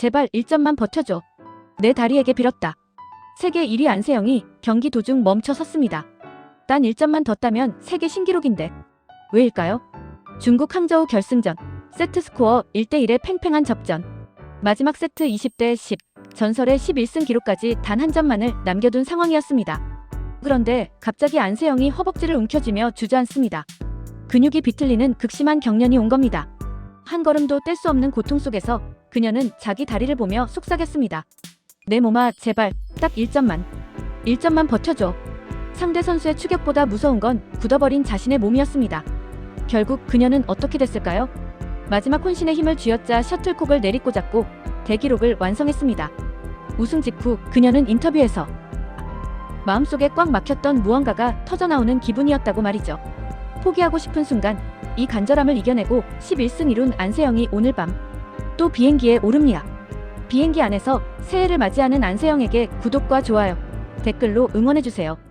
제발 1점만 버텨줘. 내 다리에게 빌었다. 세계 1위 안세영이 경기 도중 멈춰 섰습니다. 단 1점만 더 따면 세계 신기록인데. 왜일까요? 중국 항저우 결승전. 세트 스코어 1대1의 팽팽한 접전. 마지막 세트 20대 10. 전설의 11승 기록까지 단 한 점만을 남겨둔 상황이었습니다. 그런데 갑자기 안세영이 허벅지를 움켜쥐며 주저앉습니다. 근육이 비틀리는 극심한 경련이 온 겁니다. 한 걸음도 뗄 수 없는 고통 속에서 그녀는 자기 다리를 보며 속삭였습니다. 내 몸아 제발 딱 1점만 1점만 버텨줘. 상대 선수의 추격보다 무서운 건 굳어버린 자신의 몸이었습니다. 결국 그녀는 어떻게 됐을까요? 마지막 혼신의 힘을 쥐어짜 셔틀콕을 내리꽂았고 대기록을 완성했습니다. 우승 직후 그녀는 인터뷰에서 마음속에 꽉 막혔던 무언가가 터져나오는 기분이었다고 말이죠. 포기하고 싶은 순간 이 간절함을 이겨내고 11승 이룬 안세영이 오늘 밤 또 비행기에 오릅니다. 비행기 안에서 새해를 맞이하는 안세영에게 구독과 좋아요, 댓글로 응원해주세요.